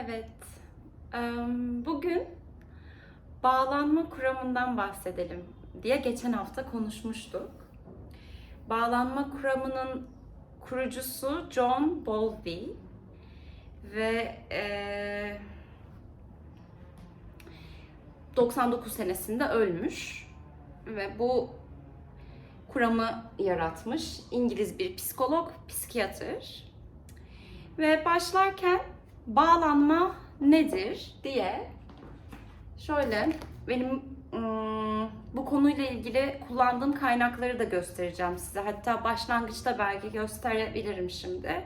Evet. Bugün bağlanma kuramından bahsedelim diye geçen hafta konuşmuştuk. Bağlanma kuramının kurucusu John Bowlby ve e, 99 senesinde ölmüş ve bu kuramı yaratmış İngiliz bir psikolog, psikiyatr. Ve başlarken bağlanma nedir diye şöyle benim ım, bu konuyla ilgili kullandığım kaynakları da göstereceğim size. Hatta başlangıçta belki gösterebilirim şimdi.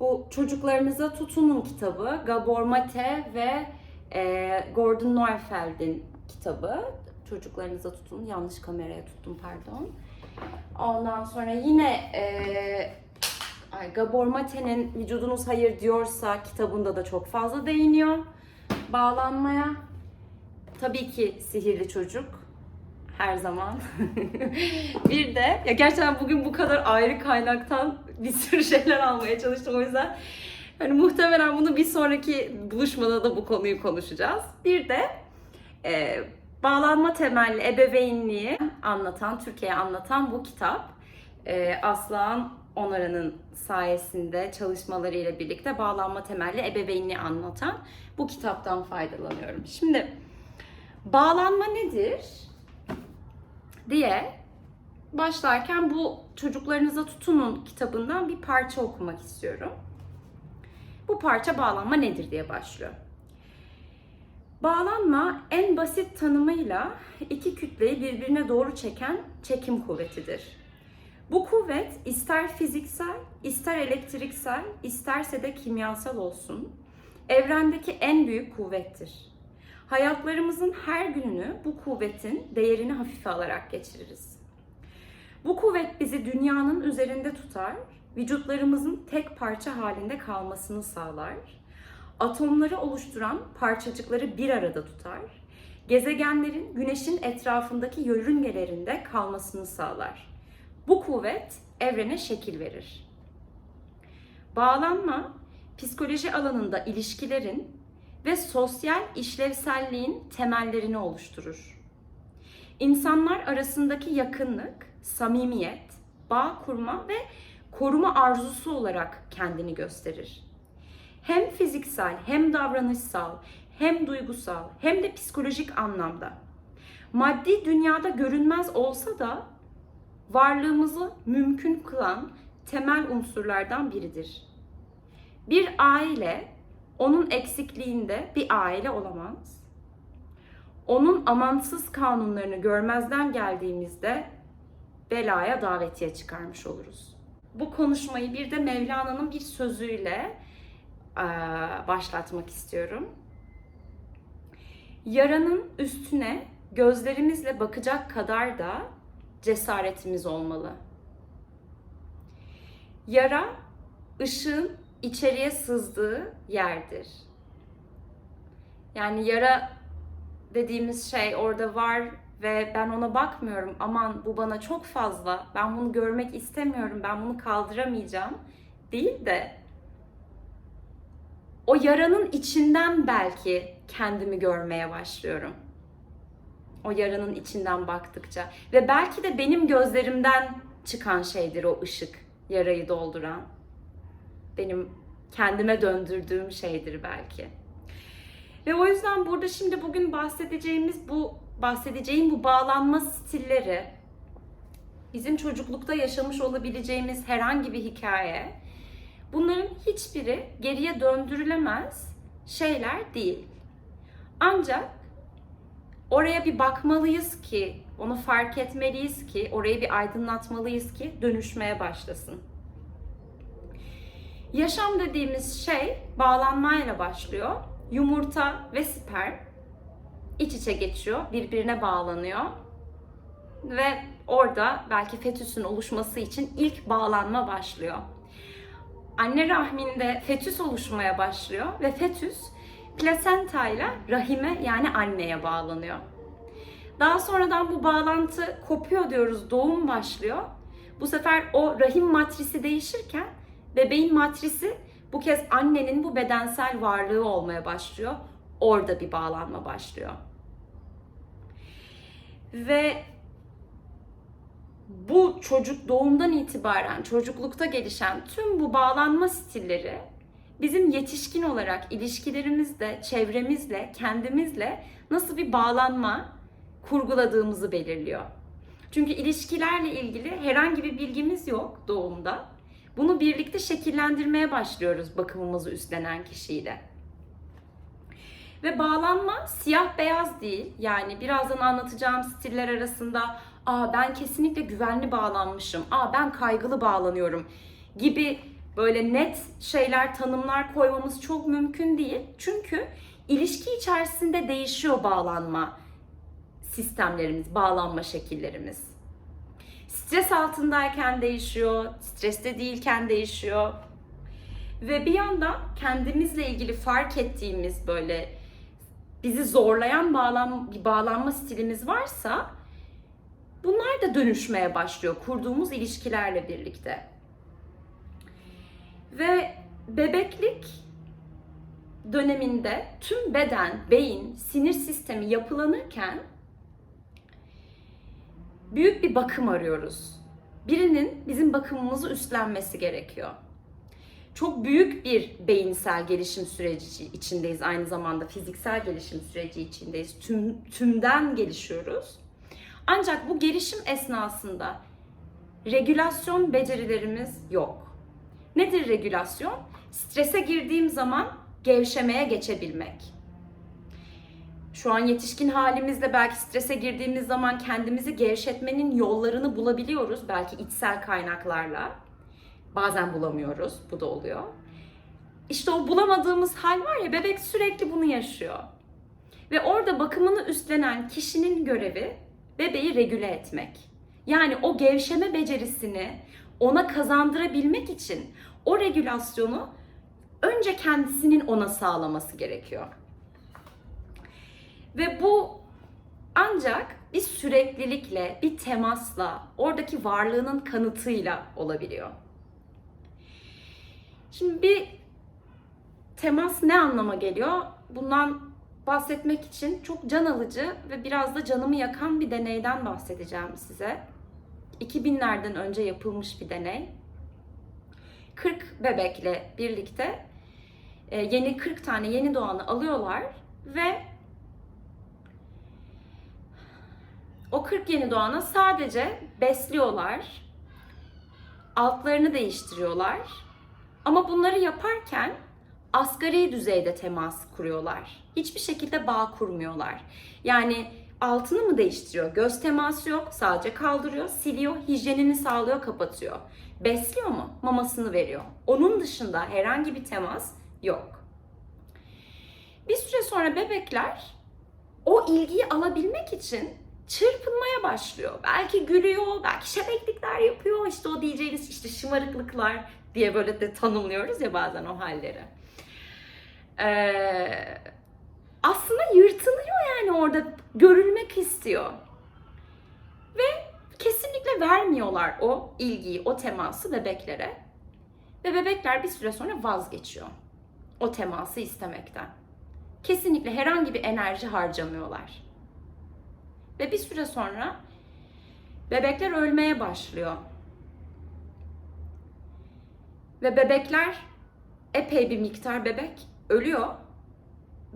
Bu Çocuklarınıza Tutunun kitabı Gabor Mate ve e, Gordon Neufeld'in kitabı. Çocuklarınıza tutun. Yanlış kameraya tuttum pardon. Ondan sonra yine e, Gabor Mate'nin Vücudunuz Hayır Diyorsa kitabında da çok fazla değiniyor bağlanmaya. Tabii ki Sihirli Çocuk her zaman. bir de ya gerçekten bugün bu kadar ayrı kaynaktan bir sürü şeyler almaya çalıştım o yüzden hani muhtemelen bunu bir sonraki buluşmada da bu konuyu konuşacağız. Bir de e, bağlanma temelli ebeveynliği anlatan, Türkiye'ye anlatan bu kitap. E, Aslan Onaran'ın sayesinde çalışmalarıyla birlikte bağlanma temelli ebeveynliği anlatan bu kitaptan faydalanıyorum. Şimdi bağlanma nedir diye başlarken bu çocuklarınıza tutunun kitabından bir parça okumak istiyorum. Bu parça bağlanma nedir diye başlıyor. Bağlanma en basit tanımıyla iki kütleyi birbirine doğru çeken çekim kuvvetidir. Bu kuvvet ister fiziksel, ister elektriksel, isterse de kimyasal olsun, evrendeki en büyük kuvvettir. Hayatlarımızın her gününü bu kuvvetin değerini hafife alarak geçiririz. Bu kuvvet bizi dünyanın üzerinde tutar, vücutlarımızın tek parça halinde kalmasını sağlar, atomları oluşturan parçacıkları bir arada tutar, gezegenlerin güneşin etrafındaki yörüngelerinde kalmasını sağlar. Bu kuvvet evrene şekil verir. Bağlanma, psikoloji alanında ilişkilerin ve sosyal işlevselliğin temellerini oluşturur. İnsanlar arasındaki yakınlık, samimiyet, bağ kurma ve koruma arzusu olarak kendini gösterir. Hem fiziksel, hem davranışsal, hem duygusal, hem de psikolojik anlamda. Maddi dünyada görünmez olsa da varlığımızı mümkün kılan temel unsurlardan biridir. Bir aile onun eksikliğinde bir aile olamaz. Onun amansız kanunlarını görmezden geldiğimizde belaya davetiye çıkarmış oluruz. Bu konuşmayı bir de Mevlana'nın bir sözüyle başlatmak istiyorum. Yaranın üstüne gözlerimizle bakacak kadar da cesaretimiz olmalı. Yara ışığın içeriye sızdığı yerdir. Yani yara dediğimiz şey orada var ve ben ona bakmıyorum. Aman bu bana çok fazla. Ben bunu görmek istemiyorum. Ben bunu kaldıramayacağım. Değil de o yaranın içinden belki kendimi görmeye başlıyorum. O yaranın içinden baktıkça ve belki de benim gözlerimden çıkan şeydir o ışık, yarayı dolduran. Benim kendime döndürdüğüm şeydir belki. Ve o yüzden burada şimdi bugün bahsedeceğimiz bu bahsedeceğim bu bağlanma stilleri bizim çocuklukta yaşamış olabileceğimiz herhangi bir hikaye bunların hiçbiri geriye döndürülemez şeyler değil. Ancak oraya bir bakmalıyız ki, onu fark etmeliyiz ki, orayı bir aydınlatmalıyız ki dönüşmeye başlasın. Yaşam dediğimiz şey bağlanmayla başlıyor. Yumurta ve sperm iç içe geçiyor, birbirine bağlanıyor. Ve orada belki fetüsün oluşması için ilk bağlanma başlıyor. Anne rahminde fetüs oluşmaya başlıyor ve fetüs plasenta ile rahime yani anneye bağlanıyor. Daha sonradan bu bağlantı kopuyor diyoruz, doğum başlıyor. Bu sefer o rahim matrisi değişirken bebeğin matrisi Bu kez annenin bu bedensel varlığı olmaya başlıyor. Orada bir bağlanma başlıyor. Ve bu çocuk doğumdan itibaren çocuklukta gelişen tüm bu bağlanma stilleri bizim yetişkin olarak ilişkilerimizde, çevremizle, kendimizle nasıl bir bağlanma kurguladığımızı belirliyor. Çünkü ilişkilerle ilgili herhangi bir bilgimiz yok doğumda. Bunu birlikte şekillendirmeye başlıyoruz bakımımızı üstlenen kişiyle. Ve bağlanma siyah beyaz değil. Yani birazdan anlatacağım stiller arasında aa ben kesinlikle güvenli bağlanmışım, aa ben kaygılı bağlanıyorum gibi böyle net şeyler, tanımlar koymamız çok mümkün değil. Çünkü ilişki içerisinde değişiyor bağlanma sistemlerimiz, bağlanma şekillerimiz. Stres altındayken değişiyor, streste değilken değişiyor. Ve bir yandan kendimizle ilgili fark ettiğimiz böyle bizi zorlayan bağlan, bir bağlanma stilimiz varsa bunlar da dönüşmeye başlıyor kurduğumuz ilişkilerle birlikte. Ve bebeklik döneminde tüm beden, beyin, sinir sistemi yapılanırken büyük bir bakım arıyoruz. Birinin bizim bakımımızı üstlenmesi gerekiyor. Çok büyük bir beyinsel gelişim süreci içindeyiz. Aynı zamanda fiziksel gelişim süreci içindeyiz. Tüm, tümden gelişiyoruz. Ancak bu gelişim esnasında regülasyon becerilerimiz yok. Nedir regülasyon? Strese girdiğim zaman gevşemeye geçebilmek. Şu an yetişkin halimizle belki strese girdiğimiz zaman kendimizi gevşetmenin yollarını bulabiliyoruz. Belki içsel kaynaklarla. Bazen bulamıyoruz. Bu da oluyor. İşte o bulamadığımız hal var ya bebek sürekli bunu yaşıyor. Ve orada bakımını üstlenen kişinin görevi bebeği regüle etmek. Yani o gevşeme becerisini ona kazandırabilmek için o regülasyonu önce kendisinin ona sağlaması gerekiyor. Ve bu ancak bir süreklilikle, bir temasla, oradaki varlığının kanıtıyla olabiliyor. Şimdi bir temas ne anlama geliyor? Bundan bahsetmek için çok can alıcı ve biraz da canımı yakan bir deneyden bahsedeceğim size. 2000'lerden önce yapılmış bir deney. 40 bebekle birlikte e, yeni 40 tane yeni doğanı alıyorlar ve o 40 yeni doğana sadece besliyorlar. Altlarını değiştiriyorlar. Ama bunları yaparken asgari düzeyde temas kuruyorlar. Hiçbir şekilde bağ kurmuyorlar. Yani altını mı değiştiriyor? Göz teması yok. Sadece kaldırıyor, siliyor, hijyenini sağlıyor, kapatıyor. Besliyor mu? Mamasını veriyor. Onun dışında herhangi bir temas yok. Bir süre sonra bebekler o ilgiyi alabilmek için çırpınmaya başlıyor. Belki gülüyor, belki şebeklikler yapıyor. İşte o diyeceğiniz işte şımarıklıklar diye böyle de tanımlıyoruz ya bazen o halleri. Ee, aslında yırtınıyor yani orada görülmek istiyor. Ve kesinlikle vermiyorlar o ilgiyi, o teması bebeklere. Ve bebekler bir süre sonra vazgeçiyor o teması istemekten. Kesinlikle herhangi bir enerji harcamıyorlar. Ve bir süre sonra bebekler ölmeye başlıyor. Ve bebekler epey bir miktar bebek ölüyor.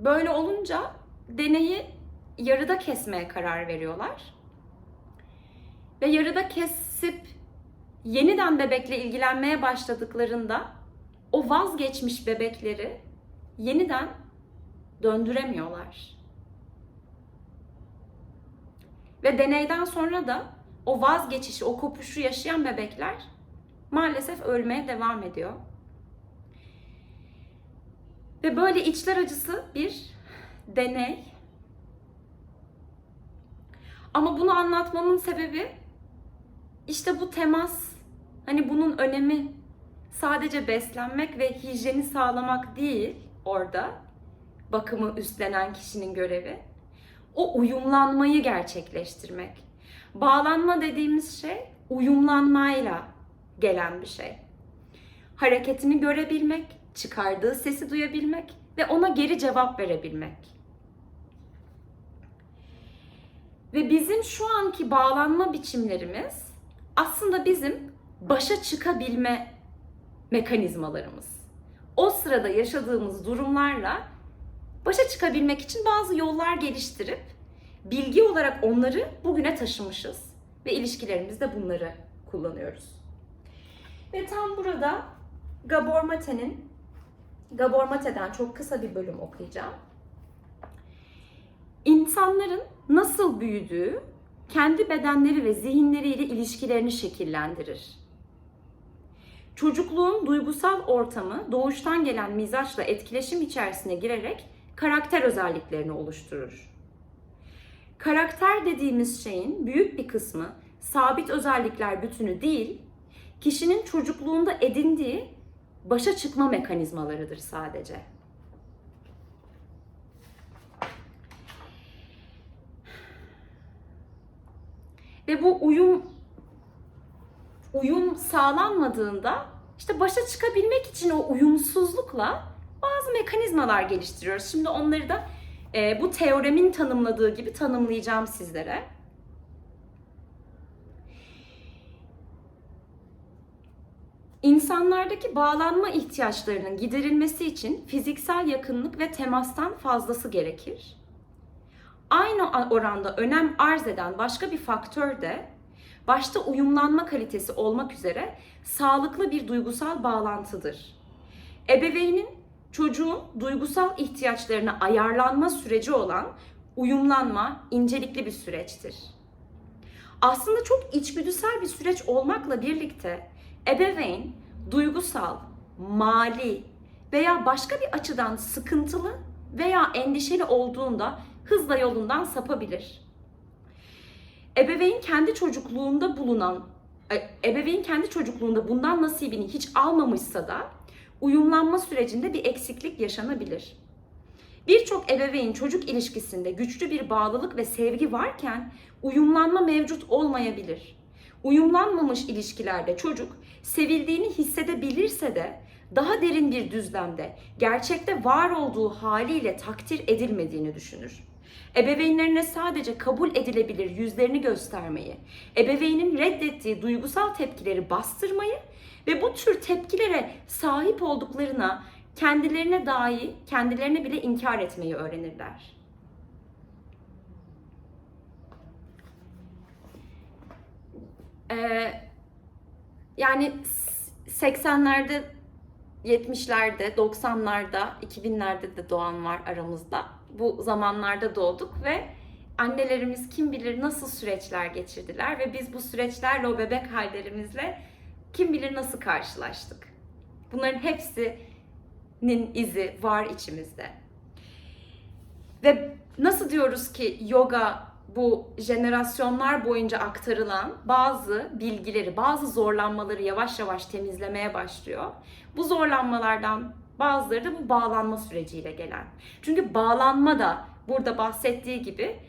Böyle olunca deneyi yarıda kesmeye karar veriyorlar. Ve yarıda kesip yeniden bebekle ilgilenmeye başladıklarında o vazgeçmiş bebekleri yeniden döndüremiyorlar. Ve deneyden sonra da o vazgeçişi, o kopuşu yaşayan bebekler maalesef ölmeye devam ediyor. Ve böyle içler acısı bir deney. Ama bunu anlatmamın sebebi işte bu temas. Hani bunun önemi sadece beslenmek ve hijyeni sağlamak değil orada. Bakımı üstlenen kişinin görevi. O uyumlanmayı gerçekleştirmek. Bağlanma dediğimiz şey uyumlanmayla gelen bir şey. Hareketini görebilmek, çıkardığı sesi duyabilmek ve ona geri cevap verebilmek. Ve bizim şu anki bağlanma biçimlerimiz aslında bizim başa çıkabilme mekanizmalarımız. O sırada yaşadığımız durumlarla başa çıkabilmek için bazı yollar geliştirip bilgi olarak onları bugüne taşımışız ve ilişkilerimizde bunları kullanıyoruz. Ve tam burada Gabor Mate'nin Gabor Mate'den çok kısa bir bölüm okuyacağım. İnsanların nasıl büyüdüğü kendi bedenleri ve zihinleriyle ilişkilerini şekillendirir. Çocukluğun duygusal ortamı doğuştan gelen mizaçla etkileşim içerisine girerek karakter özelliklerini oluşturur. Karakter dediğimiz şeyin büyük bir kısmı sabit özellikler bütünü değil, kişinin çocukluğunda edindiği başa çıkma mekanizmalarıdır sadece. Ve bu uyum uyum sağlanmadığında işte başa çıkabilmek için o uyumsuzlukla bazı mekanizmalar geliştiriyoruz. Şimdi onları da e, bu teoremin tanımladığı gibi tanımlayacağım sizlere. İnsanlardaki bağlanma ihtiyaçlarının giderilmesi için fiziksel yakınlık ve temastan fazlası gerekir. Aynı oranda önem arz eden başka bir faktör de başta uyumlanma kalitesi olmak üzere sağlıklı bir duygusal bağlantıdır. Ebeveynin çocuğun duygusal ihtiyaçlarına ayarlanma süreci olan uyumlanma incelikli bir süreçtir. Aslında çok içgüdüsel bir süreç olmakla birlikte ebeveyn duygusal, mali veya başka bir açıdan sıkıntılı veya endişeli olduğunda hızla yolundan sapabilir. Ebeveyn kendi çocukluğunda bulunan e, ebeveyn kendi çocukluğunda bundan nasibini hiç almamışsa da uyumlanma sürecinde bir eksiklik yaşanabilir. Birçok ebeveyn çocuk ilişkisinde güçlü bir bağlılık ve sevgi varken uyumlanma mevcut olmayabilir. Uyumlanmamış ilişkilerde çocuk sevildiğini hissedebilirse de daha derin bir düzlemde gerçekte var olduğu haliyle takdir edilmediğini düşünür. Ebeveynlerine sadece kabul edilebilir yüzlerini göstermeyi, ebeveynin reddettiği duygusal tepkileri bastırmayı ve bu tür tepkilere sahip olduklarına kendilerine dahi kendilerine bile inkar etmeyi öğrenirler. Ee, yani 80'lerde, 70'lerde, 90'larda, 2000'lerde de doğan var aramızda. Bu zamanlarda doğduk ve annelerimiz kim bilir nasıl süreçler geçirdiler ve biz bu süreçlerle o bebek hallerimizle kim bilir nasıl karşılaştık. Bunların hepsinin izi var içimizde. Ve nasıl diyoruz ki yoga bu jenerasyonlar boyunca aktarılan bazı bilgileri, bazı zorlanmaları yavaş yavaş temizlemeye başlıyor. Bu zorlanmalardan bazıları da bu bağlanma süreciyle gelen. Çünkü bağlanma da burada bahsettiği gibi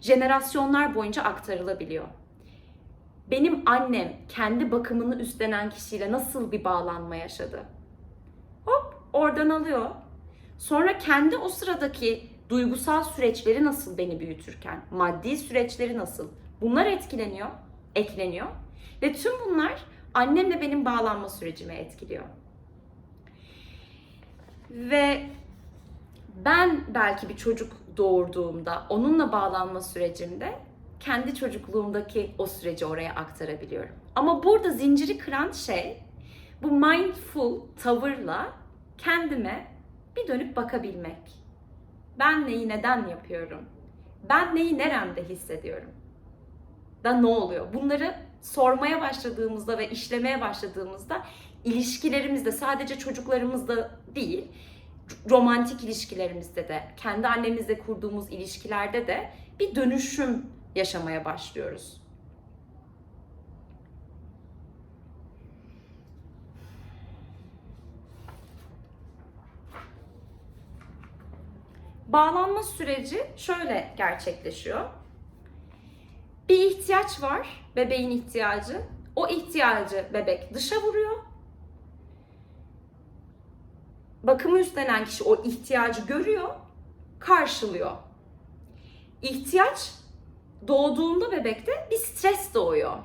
jenerasyonlar boyunca aktarılabiliyor. Benim annem kendi bakımını üstlenen kişiyle nasıl bir bağlanma yaşadı? Hop oradan alıyor. Sonra kendi o sıradaki duygusal süreçleri nasıl beni büyütürken, maddi süreçleri nasıl? Bunlar etkileniyor, ekleniyor. Ve tüm bunlar annemle benim bağlanma sürecimi etkiliyor. Ve ben belki bir çocuk doğurduğumda, onunla bağlanma sürecimde kendi çocukluğumdaki o süreci oraya aktarabiliyorum. Ama burada zinciri kıran şey bu mindful tavırla kendime bir dönüp bakabilmek. Ben neyi neden yapıyorum? Ben neyi neremde hissediyorum? Da ne oluyor? Bunları sormaya başladığımızda ve işlemeye başladığımızda ilişkilerimizde sadece çocuklarımızda değil, romantik ilişkilerimizde de, kendi annemizle kurduğumuz ilişkilerde de bir dönüşüm yaşamaya başlıyoruz. Bağlanma süreci şöyle gerçekleşiyor. Bir ihtiyaç var, bebeğin ihtiyacı. O ihtiyacı bebek dışa vuruyor. bakımı üstlenen kişi o ihtiyacı görüyor, karşılıyor. İhtiyaç doğduğunda bebekte bir stres doğuyor.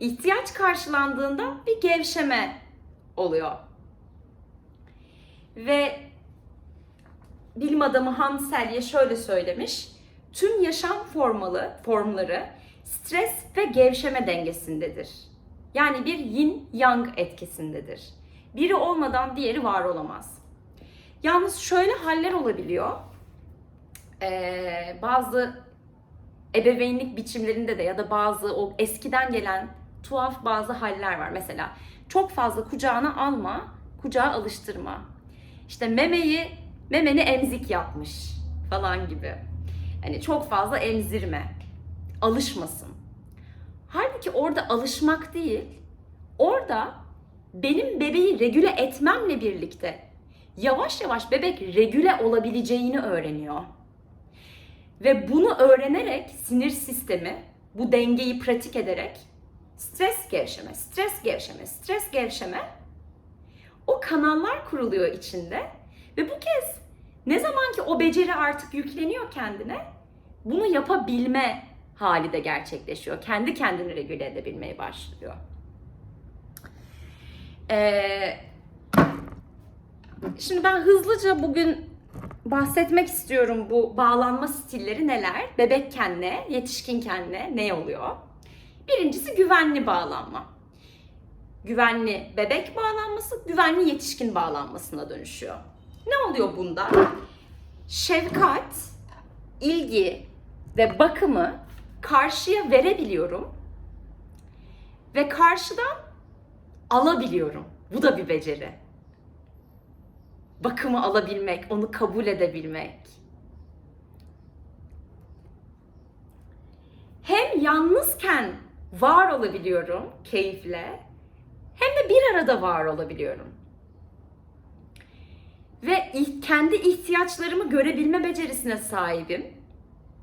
İhtiyaç karşılandığında bir gevşeme oluyor. Ve bilim adamı Hans Selye şöyle söylemiş. Tüm yaşam formalı, formları stres ve gevşeme dengesindedir. Yani bir yin yang etkisindedir. Biri olmadan diğeri var olamaz. Yalnız şöyle haller olabiliyor. Ee, bazı ebeveynlik biçimlerinde de ya da bazı o eskiden gelen tuhaf bazı haller var. Mesela çok fazla kucağına alma, kucağa alıştırma. İşte memeyi, memeni emzik yapmış falan gibi. Hani çok fazla emzirme. Alışmasın. Halbuki orada alışmak değil, orada benim bebeği regüle etmemle birlikte yavaş yavaş bebek regüle olabileceğini öğreniyor. Ve bunu öğrenerek sinir sistemi bu dengeyi pratik ederek stres gevşeme, stres gevşeme, stres gevşeme o kanallar kuruluyor içinde ve bu kez ne zaman ki o beceri artık yükleniyor kendine bunu yapabilme hali de gerçekleşiyor. Kendi kendini regüle edebilmeye başlıyor. Ee, şimdi ben hızlıca bugün bahsetmek istiyorum bu bağlanma stilleri neler? Bebekken ne, yetişkinken ne, ne oluyor? Birincisi güvenli bağlanma. Güvenli bebek bağlanması, güvenli yetişkin bağlanmasına dönüşüyor. Ne oluyor bunda? Şefkat, ilgi ve bakımı karşıya verebiliyorum ve karşıdan alabiliyorum. Bu da bir beceri. Bakımı alabilmek, onu kabul edebilmek. Hem yalnızken var olabiliyorum keyifle, hem de bir arada var olabiliyorum. Ve kendi ihtiyaçlarımı görebilme becerisine sahibim.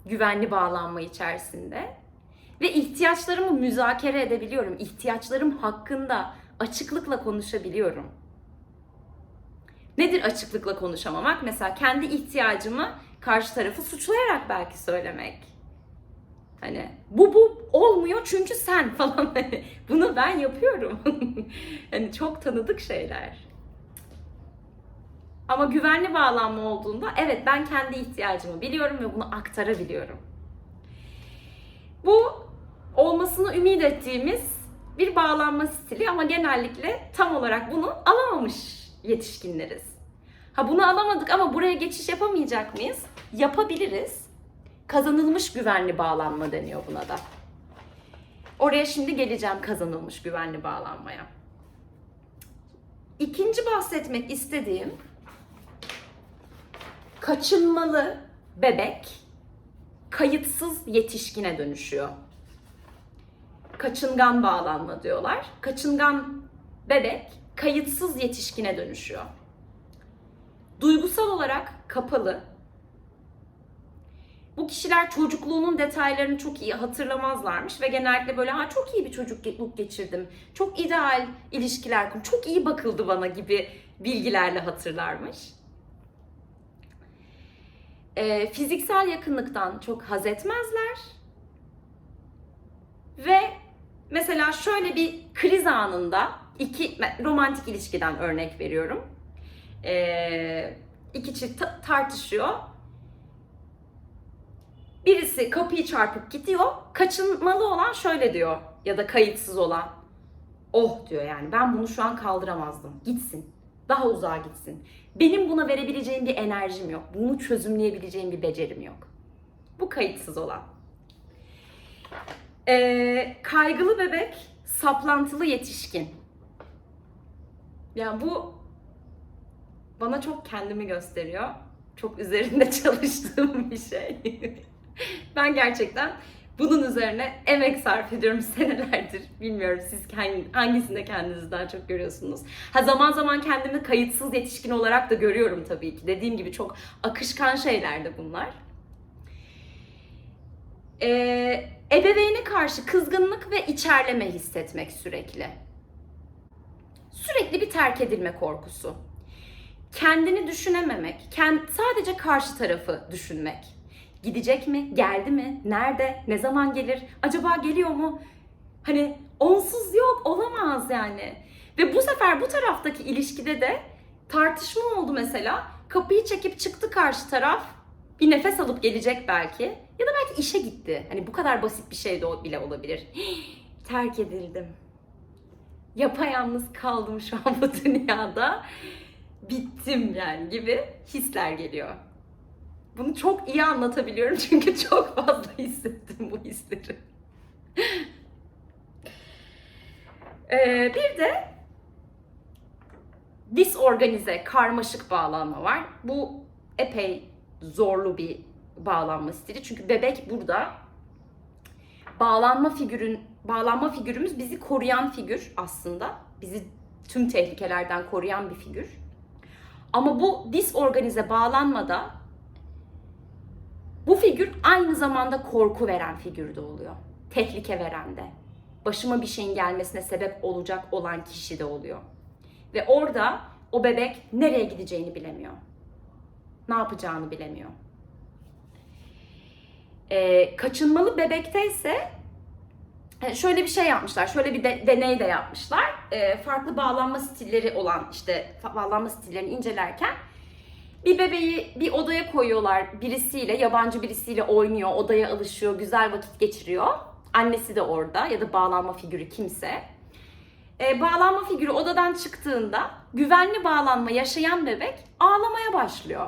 Güvenli bağlanma içerisinde. Ve ihtiyaçlarımı müzakere edebiliyorum. İhtiyaçlarım hakkında açıklıkla konuşabiliyorum. Nedir açıklıkla konuşamamak? Mesela kendi ihtiyacımı karşı tarafı suçlayarak belki söylemek. Hani bu bu olmuyor çünkü sen falan hani bunu ben yapıyorum. hani çok tanıdık şeyler. Ama güvenli bağlanma olduğunda evet ben kendi ihtiyacımı biliyorum ve bunu aktarabiliyorum. Bu olmasını ümit ettiğimiz bir bağlanma stili ama genellikle tam olarak bunu alamamış yetişkinleriz. Ha bunu alamadık ama buraya geçiş yapamayacak mıyız? Yapabiliriz. Kazanılmış güvenli bağlanma deniyor buna da. Oraya şimdi geleceğim kazanılmış güvenli bağlanmaya. İkinci bahsetmek istediğim kaçınmalı bebek kayıtsız yetişkine dönüşüyor. Kaçıngan bağlanma diyorlar. Kaçıngan bebek kayıtsız yetişkine dönüşüyor. Duygusal olarak kapalı. Bu kişiler çocukluğunun detaylarını çok iyi hatırlamazlarmış ve genellikle böyle ha çok iyi bir çocukluk geçirdim. Çok ideal ilişkiler kurdum. Çok iyi bakıldı bana gibi bilgilerle hatırlarmış. Ee, fiziksel yakınlıktan çok haz etmezler. Ve mesela şöyle bir kriz anında iki romantik ilişkiden örnek veriyorum. Ee, iki çift ta- tartışıyor. Birisi kapıyı çarpıp gidiyor. Kaçınmalı olan şöyle diyor ya da kayıtsız olan. Oh diyor yani ben bunu şu an kaldıramazdım. Gitsin. Daha uzağa gitsin. Benim buna verebileceğim bir enerjim yok. Bunu çözümleyebileceğim bir becerim yok. Bu kayıtsız olan. Ee, kaygılı bebek, saplantılı yetişkin. Yani bu bana çok kendimi gösteriyor. Çok üzerinde çalıştığım bir şey. ben gerçekten bunun üzerine emek sarf ediyorum senelerdir. Bilmiyorum siz hangisinde kendinizi daha çok görüyorsunuz. Ha zaman zaman kendimi kayıtsız yetişkin olarak da görüyorum tabii ki. Dediğim gibi çok akışkan şeyler de bunlar. Ee, ebeveyne karşı kızgınlık ve içerleme hissetmek sürekli. Sürekli bir terk edilme korkusu. kendini düşünememek, kend, sadece karşı tarafı düşünmek. Gidecek mi? Geldi mi? Nerede? Ne zaman gelir? Acaba geliyor mu? Hani onsuz yok, olamaz yani. Ve bu sefer bu taraftaki ilişkide de tartışma oldu mesela. Kapıyı çekip çıktı karşı taraf. Bir nefes alıp gelecek belki. Ya da belki işe gitti. Hani bu kadar basit bir şey de bile olabilir. Terk edildim. Yapayalnız kaldım şu an bu dünyada. Bittim yani gibi hisler geliyor. Bunu çok iyi anlatabiliyorum çünkü çok fazla hissettim bu hisleri. Ee, bir de disorganize, karmaşık bağlanma var. Bu epey zorlu bir bağlanma stili. Çünkü bebek burada bağlanma figürün bağlanma figürümüz bizi koruyan figür aslında. Bizi tüm tehlikelerden koruyan bir figür. Ama bu disorganize bağlanmada bu figür aynı zamanda korku veren figür de oluyor. Tehlike veren de. Başıma bir şeyin gelmesine sebep olacak olan kişi de oluyor. Ve orada o bebek nereye gideceğini bilemiyor. Ne yapacağını bilemiyor. Ee, kaçınmalı bebekte ise e, şöyle bir şey yapmışlar. Şöyle bir de- deney de yapmışlar. Ee, farklı bağlanma stilleri olan işte bağlanma stillerini incelerken bir bebeği bir odaya koyuyorlar birisiyle, yabancı birisiyle oynuyor, odaya alışıyor, güzel vakit geçiriyor. Annesi de orada ya da bağlanma figürü kimse. Ee, bağlanma figürü odadan çıktığında güvenli bağlanma yaşayan bebek ağlamaya başlıyor.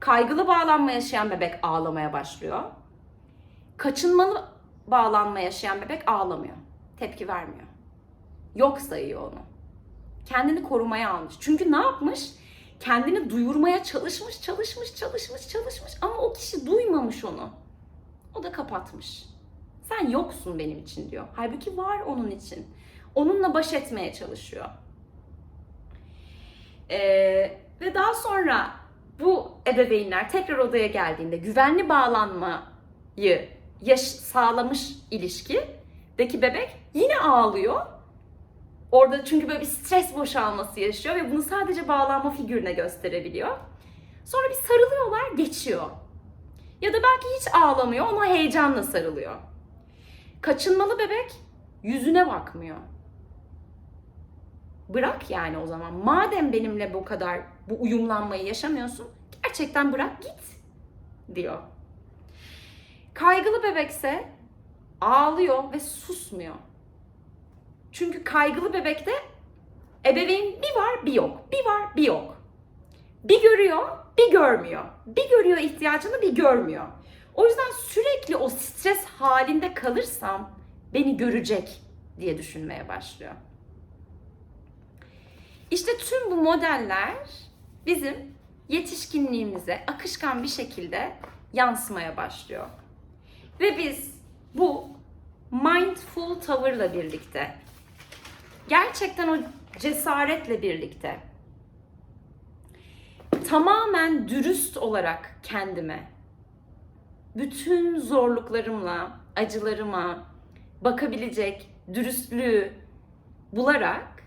Kaygılı bağlanma yaşayan bebek ağlamaya başlıyor. Kaçınmalı bağlanma yaşayan bebek ağlamıyor. Tepki vermiyor. Yok sayıyor onu. Kendini korumaya almış. Çünkü ne yapmış? Kendini duyurmaya çalışmış, çalışmış, çalışmış, çalışmış ama o kişi duymamış onu. O da kapatmış. Sen yoksun benim için diyor. Halbuki var onun için. Onunla baş etmeye çalışıyor. Ee, ve daha sonra bu ebeveynler tekrar odaya geldiğinde güvenli bağlanmayı yaş- sağlamış ilişkideki bebek yine ağlıyor. Orada çünkü böyle bir stres boşalması yaşıyor ve bunu sadece bağlanma figürüne gösterebiliyor. Sonra bir sarılıyorlar, geçiyor. Ya da belki hiç ağlamıyor, ona heyecanla sarılıyor. Kaçınmalı bebek yüzüne bakmıyor. Bırak yani o zaman. Madem benimle bu kadar bu uyumlanmayı yaşamıyorsun, gerçekten bırak git diyor. Kaygılı bebekse ağlıyor ve susmuyor. Çünkü kaygılı bebekte ebeveyn bir var bir yok, bir var bir yok. Bir görüyor, bir görmüyor. Bir görüyor ihtiyacını, bir görmüyor. O yüzden sürekli o stres halinde kalırsam beni görecek diye düşünmeye başlıyor. İşte tüm bu modeller bizim yetişkinliğimize akışkan bir şekilde yansımaya başlıyor. Ve biz bu mindful tavırla birlikte gerçekten o cesaretle birlikte tamamen dürüst olarak kendime bütün zorluklarımla, acılarıma bakabilecek dürüstlüğü bularak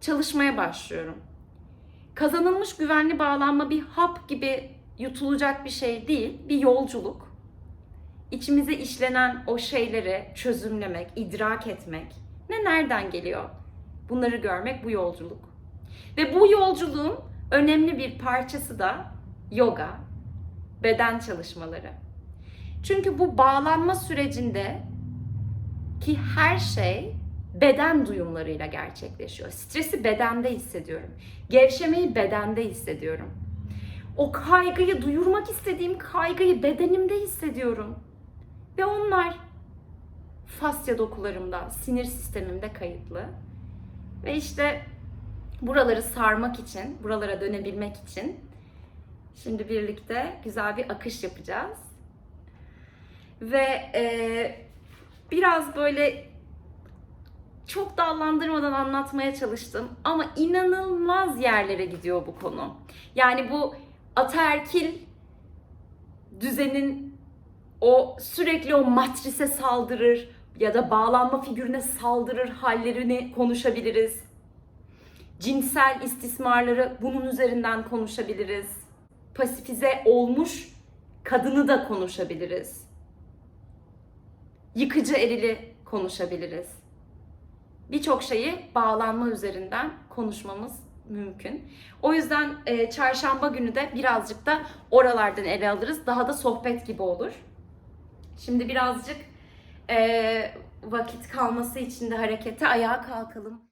çalışmaya başlıyorum. Kazanılmış güvenli bağlanma bir hap gibi yutulacak bir şey değil, bir yolculuk. İçimize işlenen o şeyleri çözümlemek, idrak etmek. Ne nereden geliyor? Bunları görmek bu yolculuk. Ve bu yolculuğun önemli bir parçası da yoga, beden çalışmaları. Çünkü bu bağlanma sürecinde ki her şey beden duyumlarıyla gerçekleşiyor. Stresi bedende hissediyorum. Gevşemeyi bedende hissediyorum. O kaygıyı duyurmak istediğim kaygıyı bedenimde hissediyorum. Ve onlar fasya dokularımda, sinir sistemimde kayıtlı. Ve işte buraları sarmak için, buralara dönebilmek için şimdi birlikte güzel bir akış yapacağız. Ve e, biraz böyle çok dallandırmadan anlatmaya çalıştım ama inanılmaz yerlere gidiyor bu konu. Yani bu ataerkil düzenin o sürekli o matrise saldırır ya da bağlanma figürüne saldırır hallerini konuşabiliriz. cinsel istismarları bunun üzerinden konuşabiliriz. Pasifize olmuş kadını da konuşabiliriz. Yıkıcı erili konuşabiliriz. Birçok şeyi bağlanma üzerinden konuşmamız mümkün. O yüzden e, çarşamba günü de birazcık da oralardan ele alırız. Daha da sohbet gibi olur. Şimdi birazcık vakit kalması için de harekete ayağa kalkalım.